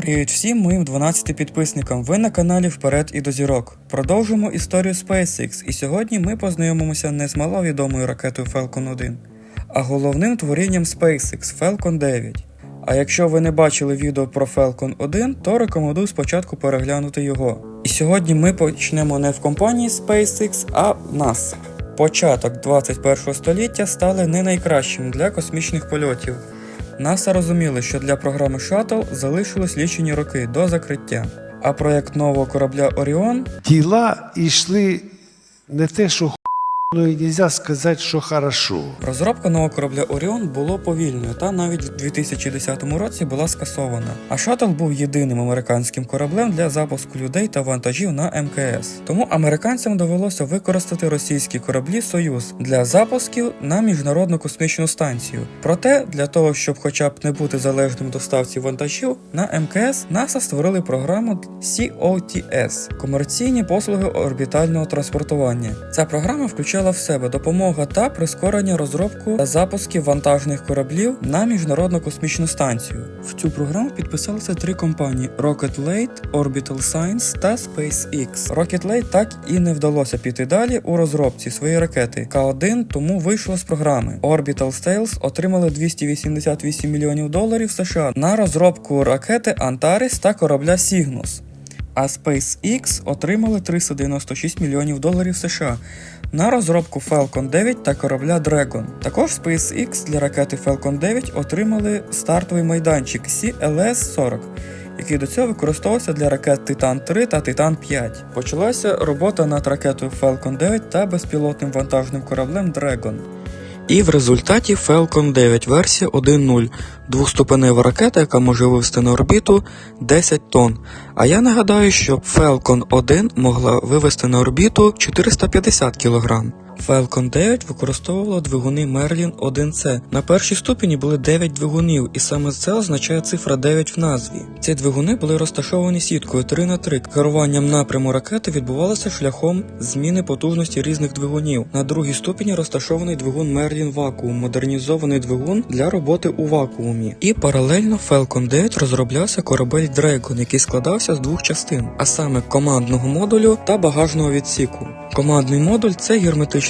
Привіт всім моїм 12 підписникам. Ви на каналі Вперед і до зірок. Продовжуємо історію SpaceX, і сьогодні ми познайомимося не з маловідомою ракетою Falcon 1, а головним творінням SpaceX Falcon 9. А якщо ви не бачили відео про Falcon 1, то рекомендую спочатку переглянути його. І сьогодні ми почнемо не в компанії SpaceX, а в нас. Початок 21 століття стали не найкращим для космічних польотів. НАСА розуміли, що для програми Шаттл залишилось лічені роки до закриття. А проект нового корабля Оріон тіла йшли не те, що ну і нельзя сказати, що хорошо. Розробка нового корабля Оріон було повільною та навіть в 2010 році була скасована. А шаттл був єдиним американським кораблем для запуску людей та вантажів на МКС. Тому американцям довелося використати російські кораблі Союз для запусків на міжнародну космічну станцію. Проте для того, щоб хоча б не бути залежним доставці вантажів на МКС, НАСА створили програму COTS комерційні послуги орбітального транспортування. Ця програма включала в себе допомога та прискорення розробку та запусків вантажних кораблів на міжнародну космічну станцію. В цю програму підписалися три компанії: Rocket Orbital Science та SpaceX. Rocket так і не вдалося піти далі у розробці своєї ракети К1, тому вийшло з програми. Orbital Sales отримали 288 мільйонів доларів США на розробку ракети Antares та корабля Cygnus. А SpaceX отримали 396 мільйонів доларів США на розробку Falcon 9 та корабля Dragon. Також SpaceX для ракети Falcon 9 отримали стартовий майданчик CLS-40, який до цього використовувався для ракет Titan 3 та Titan 5. Почалася робота над ракетою Falcon 9 та безпілотним вантажним кораблем Dragon. І в результаті Falcon 9 версія 1.0 двохступенева ракета, яка може вивести на орбіту 10 тонн. А я нагадаю, що Falcon 1 могла вивести на орбіту 450 кг. Falcon 9 використовувала двигуни Merlin 1C. На першій ступені були 9 двигунів, і саме це означає цифра 9 в назві. Ці двигуни були розташовані сіткою 3 на 3 Керуванням напряму ракети відбувалося шляхом зміни потужності різних двигунів. На другій ступені розташований двигун Merlin Vacuum, модернізований двигун для роботи у вакуумі. І паралельно Falcon 9 розроблявся корабель Dragon, який складався з двох частин, а саме командного модулю та багажного відсіку. Командний модуль це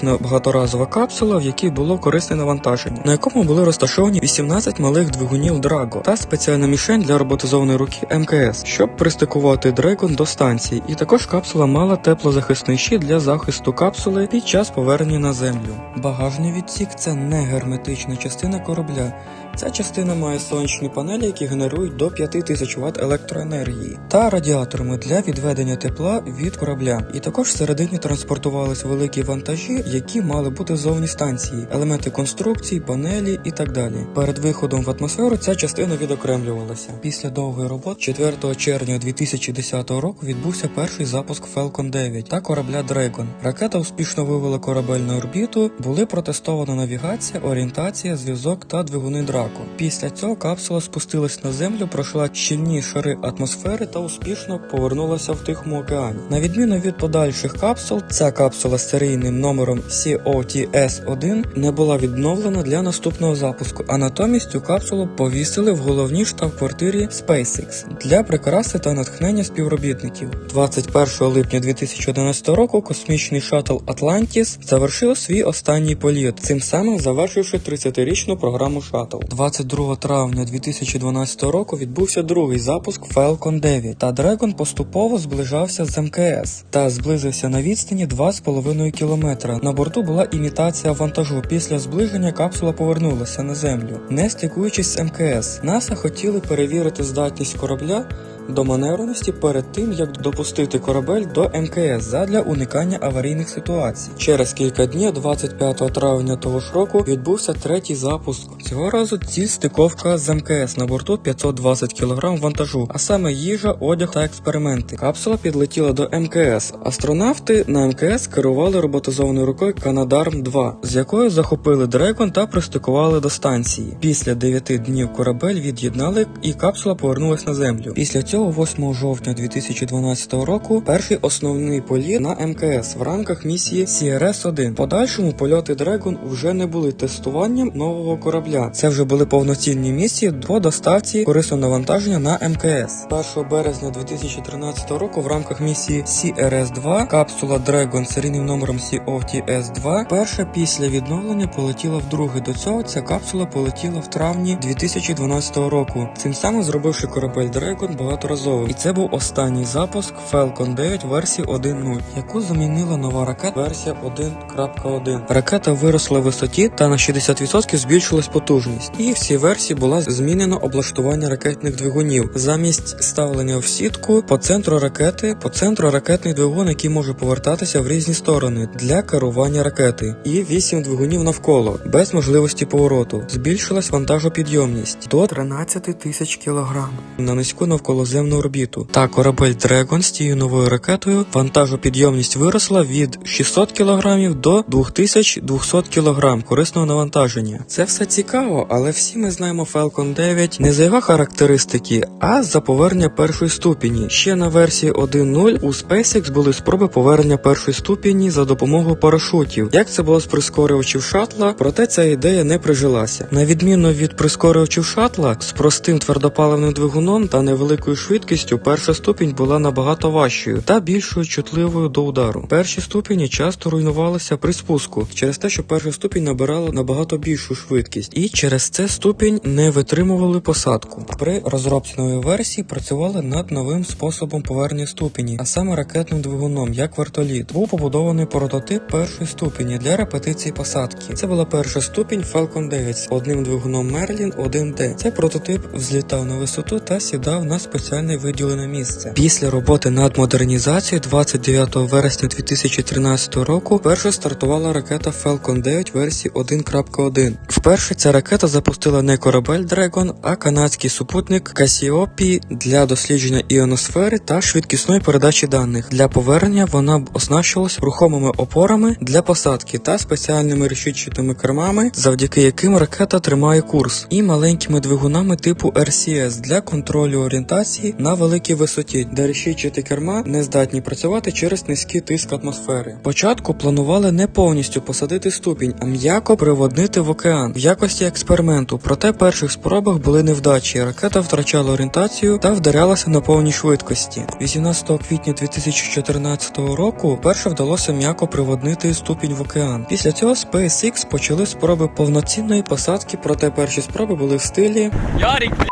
герметична багаторазова капсула, в якій було корисне навантаження, на якому були розташовані 18 малих двигунів Драго та спеціальна мішень для роботизованої руки МКС, щоб пристикувати Dragon до станції. І також капсула мала теплозахисний щит для захисту капсули під час повернення на землю. Багажний відсік це не герметична частина корабля. Ця частина має сонячні панелі, які генерують до 5000 Вт електроенергії, та радіаторами для відведення тепла від корабля. І також всередині транспортувались великі вантажі, які мали бути зовні станції, елементи конструкції, панелі і так далі. Перед виходом в атмосферу ця частина відокремлювалася. Після довгої роботи 4 червня 2010 року відбувся перший запуск Falcon 9 та корабля Dragon. Ракета успішно вивела корабель на орбіту, були протестована навігація, орієнтація, зв'язок та двигуни Драко. Після цього капсула спустилась на землю, пройшла щільні шари атмосфери та успішно повернулася в Тихому океані. На відміну від подальших капсул, ця капсула з серійним номером COTS-1 не була відновлена для наступного запуску, а натомість цю капсулу повісили в головній штаб-квартирі SpaceX для прикраси та натхнення співробітників. 21 липня 2011 року космічний шаттл Atlantis завершив свій останній політ, цим самим завершивши 30-річну програму шаттл. 22 травня 2012 року відбувся другий запуск Falcon 9, та Dragon поступово зближався з МКС та зблизився на відстані 2,5 км. На борту була імітація вантажу. Після зближення капсула повернулася на землю, не стикуючись з МКС. НАСА хотіли перевірити здатність корабля до маневреності перед тим, як допустити корабель до МКС задля уникання аварійних ситуацій. Через кілька днів, 25 травня того ж року, відбувся третій запуск. Цього разу ціль стиковка з МКС на борту 520 кг вантажу, а саме їжа, одяг та експерименти. Капсула підлетіла до МКС. Астронавти на МКС керували роботизованою рукою Канадарм 2 з якою захопили Дрекон та пристикували до станції. Після 9 днів корабель від'єднали і капсула повернулась на землю. Після цього цього, 8 жовтня 2012 року, перший основний політ на МКС в рамках місії CRS-1. Подальшому польоти Dragon вже не були тестуванням нового корабля. Це вже були повноцінні місії по доставці корисного навантаження на МКС. 1 березня 2013 року в рамках місії CRS-2 капсула Dragon з серійним номером COTS-2 перша після відновлення полетіла вдруге. До цього ця капсула полетіла в травні 2012 року. Цим самим зробивши корабель Dragon багаторазово. І це був останній запуск Falcon 9 версії 1.0, яку замінила нова ракета версія 1.1. Ракета виросла в висоті та на 60% збільшилась потужність. І в цій версії була змінено облаштування ракетних двигунів. Замість ставлення в сітку по центру ракети, по центру ракетний двигун, який може повертатися в різні сторони для керування ракети, і 8 двигунів навколо, без можливості повороту. Збільшилась вантажопідйомність до 13 тисяч кілограм на низьку навколоземну орбіту. Та корабель Dragon з тією новою ракетою вантажопідйомність виросла від 600 кг до 2200 кг корисного навантаження. Це все цікаво, але всі ми знаємо Falcon 9 не за його характеристики, а за повернення першої ступені. Ще на версії 1.0 у SpaceX були спроби повернення першої ступені за допомогою парашутів. Як це було з прискорювачів шатла, проте ця ідея не прижилася. На відміну від прискорювачів шатла з простим твердопаливним двигуном та невеликою швидкістю, перша ступінь була набагато важчою та більшою чутливою до удару. Перші ступені часто руйнувалися при спуску через те, що перша ступінь набирала набагато більшу швидкість, і через це ступінь не витримували посадку. При розробці нової версії працювали над новим способом повернення ступені, а саме ракетним двигуном, як вертоліт. Був побудований прототип першої ступені для репетиції посадки. Це була перша ступінь Falcon 9 з одним двигуном Merlin 1D. Цей прототип взлітав на висоту та сідав на спеціальне виділене місце. Після роботи над модернізацією 29 вересня 2013 року вперше стартувала ракета Falcon 9 версії 1.1. Вперше ця ракета запустила не корабель Dragon, а канадський супутник Cassiope для дослідження іоносфери та швидкісної передачі даних. Для повернення вона оснащувалась рухомими опорами для посадки та спеціальними решітчатими кермами, завдяки яким ракета тримає курс, і маленькими двигунами типу RCS для контролю орієнтації на великій висоті, де решітчаті керма не здатні працювати через низький тиск атмосфери. Спочатку планували не повністю посадити ступінь, а м'яко приводнити в океан в якості експерименту. Проте перших спробах були невдачі. Ракета втрачала орієнтацію та вдарялася на повній швидкості. 18 квітня 2014 року вперше вдалося м'яко приводнити ступінь в океан. Після цього SpaceX почали спроби повноцінної посадки, проте перші спроби були в стилі Ярик, бля.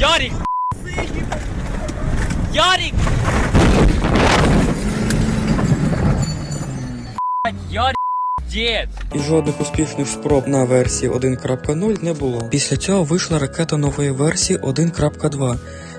Ярик! Дед! і жодних успішних спроб на версії 1.0 не було. Після цього вийшла ракета нової версії 1.2.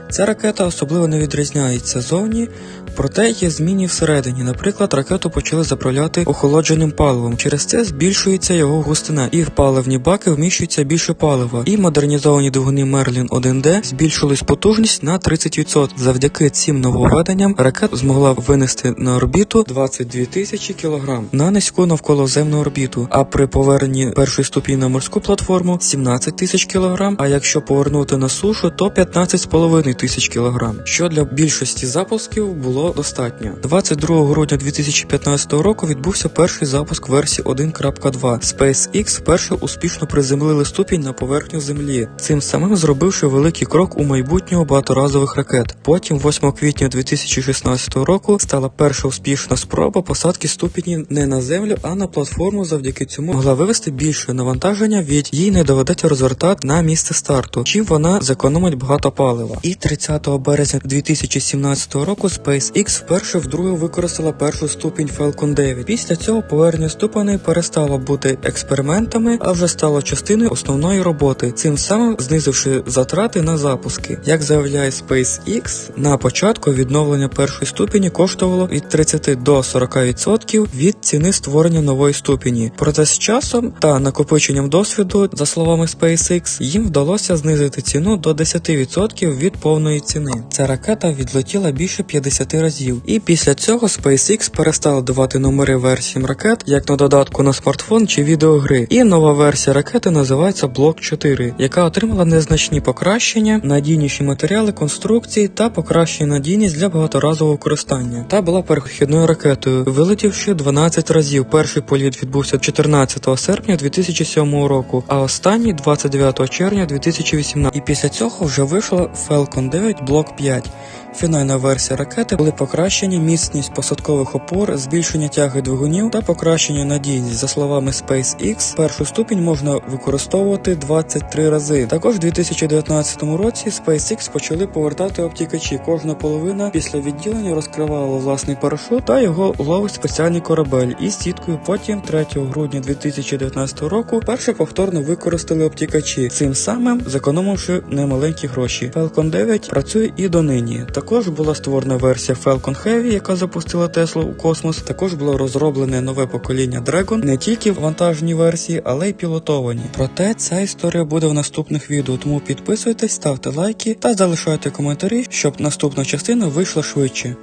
Ця ракета особливо не відрізняється зовні, проте є зміни всередині. Наприклад, ракету почали заправляти охолодженим паливом. Через це збільшується його густина, і в паливні баки вміщується більше палива. І модернізовані двигуни Merlin 1D збільшились потужність на 30%. Завдяки цим нововведенням ракета змогла винести на орбіту 22 тисячі кілограм на низьку навколоземну орбіту. А при поверненні першої ступені на морську платформу 17 тисяч кілограм. А якщо повернути на сушу, то 15,5 тисяч кілограм, що для більшості запусків було достатньо. 22 грудня 2015 року відбувся перший запуск версії 1.2. SpaceX вперше успішно приземлили ступінь на поверхню Землі, цим самим зробивши великий крок у майбутнього багаторазових ракет. Потім, 8 квітня 2016 року, стала перша успішна спроба посадки ступені не на землю, а на платформу. Завдяки цьому могла вивести більше навантаження, від їй не доведеться розвертати на місце старту, чим вона зекономить багато палива. І 30 березня 2017 року SpaceX вперше вдруге використала першу ступінь Falcon 9. Після цього повернення ступеней перестало бути експериментами, а вже стало частиною основної роботи, цим самим знизивши затрати на запуски. Як заявляє SpaceX, на початку відновлення першої ступені коштувало від 30 до 40% від ціни створення нової ступені. Проте з часом та накопиченням досвіду, за словами SpaceX, їм вдалося знизити ціну до 10% від повного повної ціни. Ця ракета відлетіла більше 50 разів, і після цього SpaceX перестала давати номери версіям ракет, як на додатку на смартфон чи відеогри. І нова версія ракети називається Block 4, яка отримала незначні покращення, надійніші матеріали конструкції та покращення надійність для багаторазового використання. Та була перехідною ракетою, вилетівши 12 разів. Перший політ відбувся 14 серпня 2007 року, а останній 29 червня 2018. І після цього вже вийшла Falcon 9 Block 5. Фінальна версія ракети були покращення, міцність посадкових опор, збільшення тяги двигунів та покращення надійність. За словами SpaceX, першу ступінь можна використовувати 23 рази. Також у 2019 році SpaceX почали повертати обтікачі. Кожна половина після відділення розкривала власний парашут та його ловить спеціальний корабель із сіткою. Потім 3 грудня 2019 року перше повторно використали обтікачі, цим самим зекономивши немаленькі гроші. Falcon 9 працює і донині. Також була створена версія Falcon Heavy, яка запустила Теслу у космос. Також було розроблене нове покоління Dragon, не тільки в вантажній версії, але й пілотовані. Проте ця історія буде в наступних відео, тому підписуйтесь, ставте лайки та залишайте коментарі, щоб наступна частина вийшла швидше.